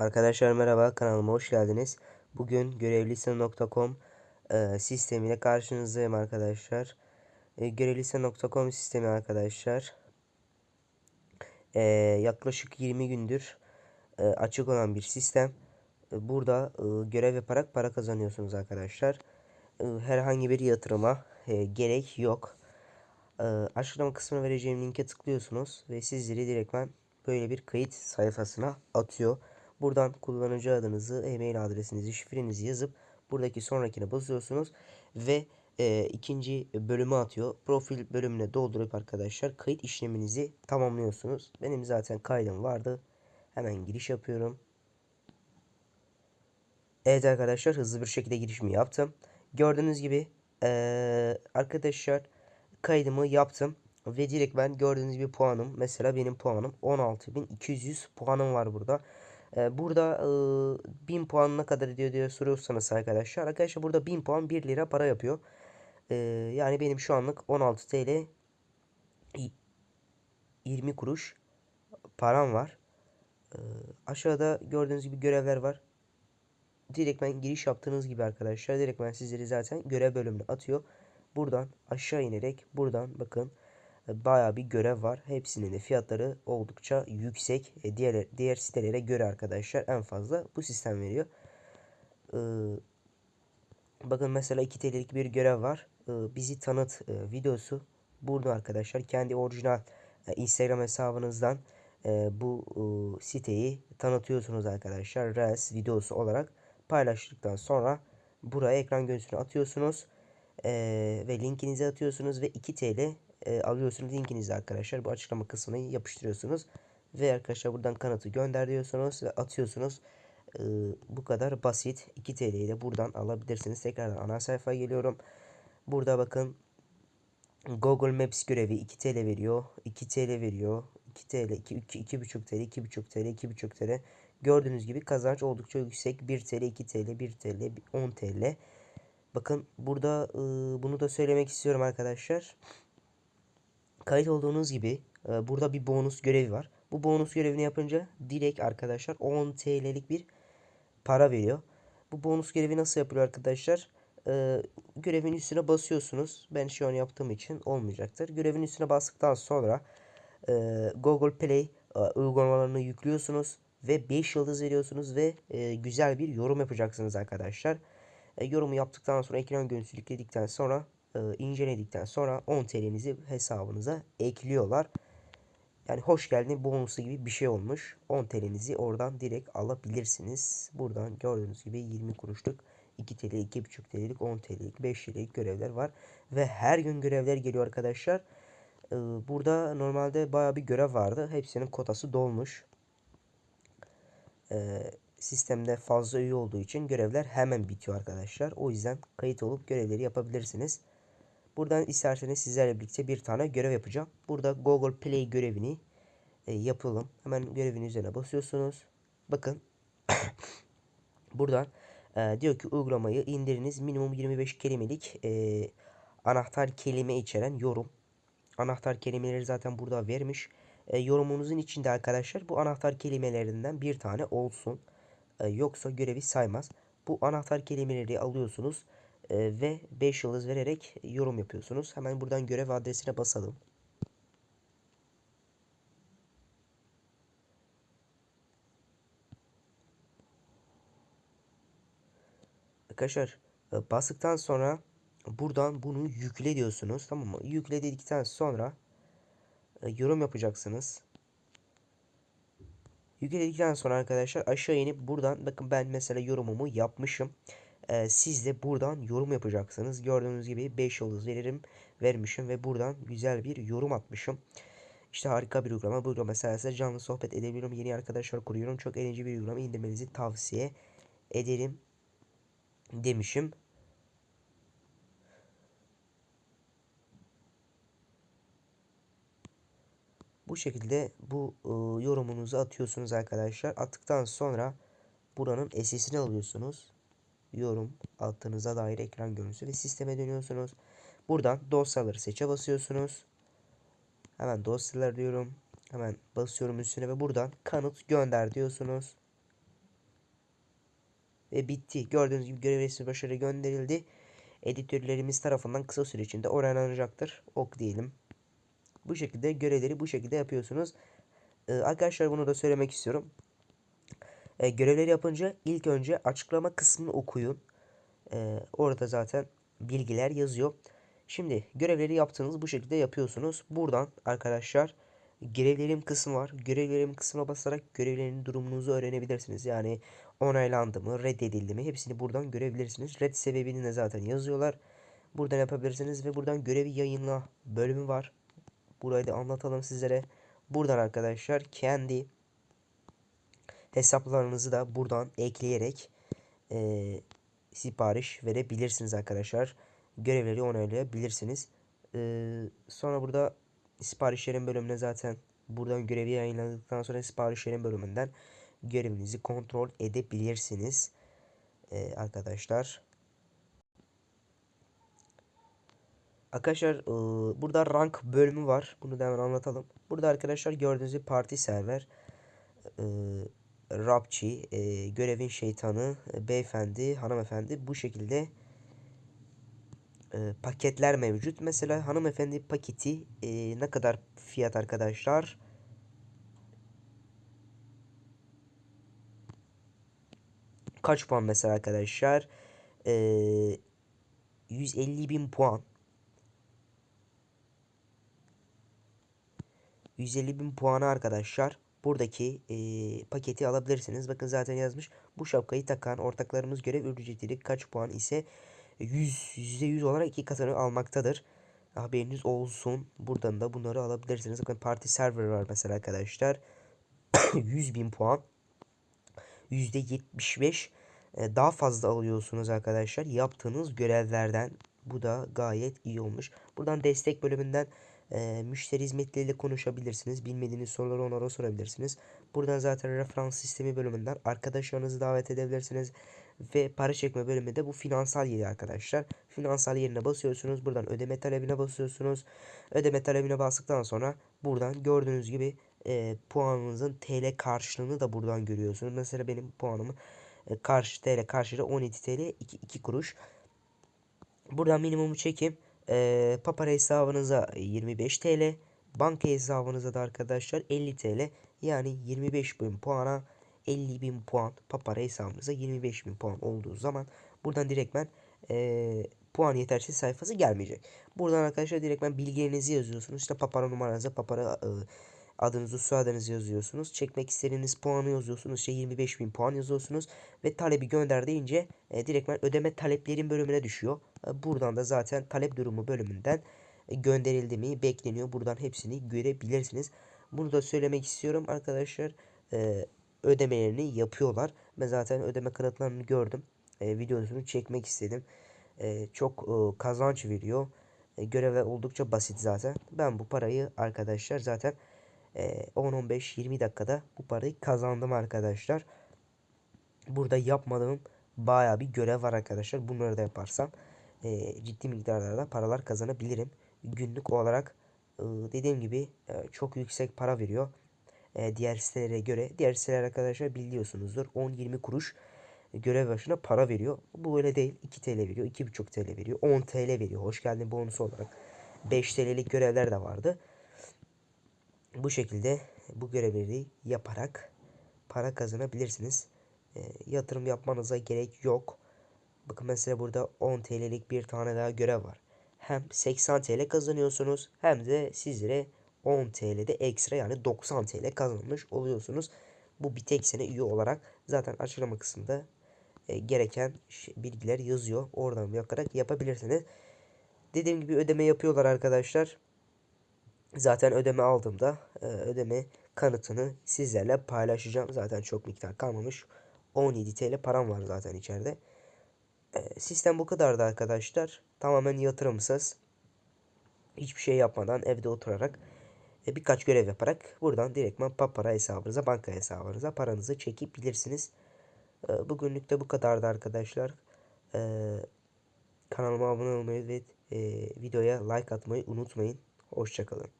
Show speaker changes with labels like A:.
A: Arkadaşlar merhaba kanalıma hoş geldiniz. Bugün görevlisi.com e, sistemiyle karşınızdayım arkadaşlar. E, görevlisi.com sistemi arkadaşlar. E, yaklaşık 20 gündür e, açık olan bir sistem. E, burada e, görev yaparak para kazanıyorsunuz arkadaşlar. E, herhangi bir yatırıma e, gerek yok. E, açıklama kısmına vereceğim linke tıklıyorsunuz ve sizleri direktmen böyle bir kayıt sayfasına atıyor. Buradan kullanıcı adınızı, e-mail adresinizi, şifrenizi yazıp buradaki sonrakine basıyorsunuz ve e, ikinci bölümü atıyor. Profil bölümüne doldurup arkadaşlar kayıt işleminizi tamamlıyorsunuz. Benim zaten kaydım vardı. Hemen giriş yapıyorum. Evet arkadaşlar hızlı bir şekilde girişimi yaptım. Gördüğünüz gibi e, arkadaşlar kaydımı yaptım. Ve direkt ben gördüğünüz gibi puanım. Mesela benim puanım 16.200 puanım var burada. Ee, burada e, 1000 puan ne kadar ediyor diye soruyorsanız arkadaşlar. Arkadaşlar burada 1000 puan 1 lira para yapıyor. Ee, yani benim şu anlık 16 TL 20 kuruş param var. Ee, aşağıda gördüğünüz gibi görevler var. Direktmen giriş yaptığınız gibi arkadaşlar. Direktmen sizleri zaten görev bölümüne atıyor. Buradan aşağı inerek buradan bakın baya bir görev var. Hepsinin de fiyatları oldukça yüksek. E, diğer diğer sitelere göre arkadaşlar en fazla bu sistem veriyor. Ee, bakın mesela 2 TL'lik bir görev var. Ee, bizi tanıt e, videosu. Burada arkadaşlar kendi orijinal e, Instagram hesabınızdan e, bu e, siteyi tanıtıyorsunuz arkadaşlar. Reels videosu olarak paylaştıktan sonra buraya ekran görüntüsünü atıyorsunuz. E, ve linkinizi atıyorsunuz ve 2 TL e, alıyorsunuz linkinizi arkadaşlar. Bu açıklama kısmına yapıştırıyorsunuz. Ve arkadaşlar buradan kanıtı gönder diyorsunuz ve atıyorsunuz. E, bu kadar basit. 2 TL'yi de buradan alabilirsiniz. Tekrardan ana sayfaya geliyorum. Burada bakın Google Maps görevi 2 TL veriyor. 2 TL veriyor. 2 TL, 2, 2, 2,5 TL, 2,5 TL, 2,5 TL. Gördüğünüz gibi kazanç oldukça yüksek. 1 TL, 2 TL, 1 TL, 10 TL. Bakın burada e, bunu da söylemek istiyorum arkadaşlar kayıt olduğunuz gibi e, burada bir bonus görevi var. Bu bonus görevini yapınca direkt arkadaşlar 10 TL'lik bir para veriyor. Bu bonus görevi nasıl yapılıyor arkadaşlar? E, görevin üstüne basıyorsunuz. Ben şu an yaptığım için olmayacaktır. Görevin üstüne bastıktan sonra e, Google Play e, uygulamalarını yüklüyorsunuz ve 5 yıldız veriyorsunuz ve e, güzel bir yorum yapacaksınız arkadaşlar. E, yorumu yaptıktan sonra ekran görüntüsü yükledikten sonra e, inceledikten sonra 10 TL'nizi hesabınıza ekliyorlar. Yani hoş geldin bonusu gibi bir şey olmuş. 10 TL'nizi oradan direkt alabilirsiniz. Buradan gördüğünüz gibi 20 kuruşluk 2 TL, 2,5 TL'lik, 10 TL'lik, 5 TL'lik görevler var. Ve her gün görevler geliyor arkadaşlar. Ee, burada normalde baya bir görev vardı. Hepsinin kotası dolmuş. Ee, sistemde fazla üye olduğu için görevler hemen bitiyor arkadaşlar. O yüzden kayıt olup görevleri yapabilirsiniz. Buradan isterseniz sizlerle birlikte bir tane görev yapacağım. Burada Google Play görevini e, yapalım. Hemen görevin üzerine basıyorsunuz. Bakın. Buradan e, diyor ki uygulamayı indiriniz. Minimum 25 kelimelik e, anahtar kelime içeren yorum. Anahtar kelimeleri zaten burada vermiş. E, yorumunuzun içinde arkadaşlar bu anahtar kelimelerinden bir tane olsun. E, yoksa görevi saymaz. Bu anahtar kelimeleri alıyorsunuz e, ve 5 yıldız vererek yorum yapıyorsunuz. Hemen buradan görev adresine basalım. Arkadaşlar e, bastıktan sonra buradan bunu yükle diyorsunuz. Tamam mı? Yükle dedikten sonra e, yorum yapacaksınız. Yükledikten sonra arkadaşlar aşağı inip buradan bakın ben mesela yorumumu yapmışım e, siz de buradan yorum yapacaksınız. Gördüğünüz gibi 5 yıldız veririm vermişim ve buradan güzel bir yorum atmışım. İşte harika bir uygulama. Bu uygulama sayesinde canlı sohbet edebiliyorum. Yeni arkadaşlar kuruyorum. Çok eğlenceli bir uygulama. indirmenizi tavsiye ederim demişim. Bu şekilde bu e, yorumunuzu atıyorsunuz arkadaşlar. Attıktan sonra buranın SS'ini alıyorsunuz yorum attığınıza dair ekran görüntüsü ve sisteme dönüyorsunuz. Buradan dosyaları seçe basıyorsunuz. Hemen dosyalar diyorum. Hemen basıyorum üstüne ve buradan kanıt gönder diyorsunuz. ve bitti. Gördüğünüz gibi görev resmi başarı gönderildi. Editörlerimiz tarafından kısa süre içinde oynanacaktır. Ok diyelim. Bu şekilde görevleri bu şekilde yapıyorsunuz. Ee, arkadaşlar bunu da söylemek istiyorum. Ee, görevleri yapınca ilk önce açıklama kısmını okuyun. Ee, orada zaten bilgiler yazıyor. Şimdi görevleri yaptığınız bu şekilde yapıyorsunuz. Buradan arkadaşlar görevlerim kısmı var. Görevlerim kısmına basarak görevlerin durumunuzu öğrenebilirsiniz. Yani onaylandı mı, reddedildi mi hepsini buradan görebilirsiniz. Red sebebini de zaten yazıyorlar. Buradan yapabilirsiniz ve buradan görevi yayınla bölümü var. Burayı da anlatalım sizlere. Buradan arkadaşlar kendi hesaplarınızı da buradan ekleyerek e, sipariş verebilirsiniz arkadaşlar. Görevleri onaylayabilirsiniz. E, sonra burada siparişlerin bölümüne zaten buradan görevi yayınladıktan sonra siparişlerin bölümünden görevinizi kontrol edebilirsiniz. E, arkadaşlar. Arkadaşlar e, burada rank bölümü var. Bunu da hemen anlatalım. Burada arkadaşlar gördüğünüz gibi parti server. E, Rapçi, e, görevin şeytanı, e, beyefendi, hanımefendi bu şekilde e, paketler mevcut. Mesela hanımefendi paketi e, ne kadar fiyat arkadaşlar? Kaç puan mesela arkadaşlar? E, 150 bin puan. 150 bin puanı arkadaşlar buradaki e, paketi alabilirsiniz. Bakın zaten yazmış. Bu şapkayı takan ortaklarımız görev ücreti kaç puan ise 100 %100 olarak iki katını almaktadır. Haberiniz olsun. Buradan da bunları alabilirsiniz. Bakın parti server var mesela arkadaşlar. 100 bin puan. %75 e, daha fazla alıyorsunuz arkadaşlar. Yaptığınız görevlerden. Bu da gayet iyi olmuş. Buradan destek bölümünden e, müşteri hizmetleriyle konuşabilirsiniz. Bilmediğiniz soruları onlara sorabilirsiniz. Buradan zaten referans sistemi bölümünden arkadaşlarınızı davet edebilirsiniz. Ve para çekme bölümü de bu finansal yeri arkadaşlar. Finansal yerine basıyorsunuz. Buradan ödeme talebine basıyorsunuz. Ödeme talebine bastıktan sonra buradan gördüğünüz gibi e, puanınızın TL karşılığını da buradan görüyorsunuz. Mesela benim puanımın e, karşı TL karşılığı 17 TL 2, 2 kuruş. Buradan minimumu çekip e, Papara hesabınıza 25 TL. Banka hesabınıza da arkadaşlar 50 TL. Yani 25 bin puana 50 bin puan Papara hesabınıza 25 bin puan olduğu zaman buradan direktmen e, puan yetersiz sayfası gelmeyecek. Buradan arkadaşlar direktmen bilgilerinizi yazıyorsunuz. İşte Papara numaranızı, Papara e, adınızı, soyadınızı yazıyorsunuz. Çekmek istediğiniz puanı yazıyorsunuz. İşte 25 bin puan yazıyorsunuz. Ve talebi gönder deyince e, direktmen ödeme taleplerin bölümüne düşüyor. E, buradan da zaten talep durumu bölümünden e, gönderildi mi bekleniyor. Buradan hepsini görebilirsiniz. Bunu da söylemek istiyorum arkadaşlar. E, ödemelerini yapıyorlar. Ben zaten ödeme kanıtlarını gördüm. E, videosunu çekmek istedim. E, çok e, kazanç veriyor. E, görevler oldukça basit zaten. Ben bu parayı arkadaşlar zaten 10-15-20 dakikada bu parayı kazandım arkadaşlar. Burada yapmadığım baya bir görev var arkadaşlar. Bunları da yaparsam e, ciddi miktarlarda paralar kazanabilirim. Günlük olarak e, dediğim gibi e, çok yüksek para veriyor. Diğer sitelere göre. Diğer siteler arkadaşlar biliyorsunuzdur. 10-20 kuruş görev başına para veriyor. Bu öyle değil. 2 TL veriyor. 2,5 TL veriyor. 10 TL veriyor. Hoş geldin bonusu olarak. 5 TL'lik görevler de vardı. Bu şekilde bu görevleri yaparak para kazanabilirsiniz. E, yatırım yapmanıza gerek yok. Bakın mesela burada 10 TL'lik bir tane daha görev var. Hem 80 TL kazanıyorsunuz hem de sizlere 10 TL'de ekstra yani 90 TL kazanmış oluyorsunuz. Bu bir tek sene üye olarak zaten açıklama kısmında e, gereken bilgiler yazıyor. Oradan bakarak yapabilirsiniz. Dediğim gibi ödeme yapıyorlar arkadaşlar. Zaten ödeme aldığımda e, ödeme kanıtını sizlerle paylaşacağım. Zaten çok miktar kalmamış. 17 TL param var zaten içeride. E, sistem bu kadardı arkadaşlar. Tamamen yatırımsız. Hiçbir şey yapmadan evde oturarak e, birkaç görev yaparak buradan direktman Papara hesabınıza, banka hesabınıza paranızı çekebilirsiniz. E, bugünlük de bu kadardı arkadaşlar. E, kanalıma abone olmayı ve e, videoya like atmayı unutmayın. Hoşçakalın.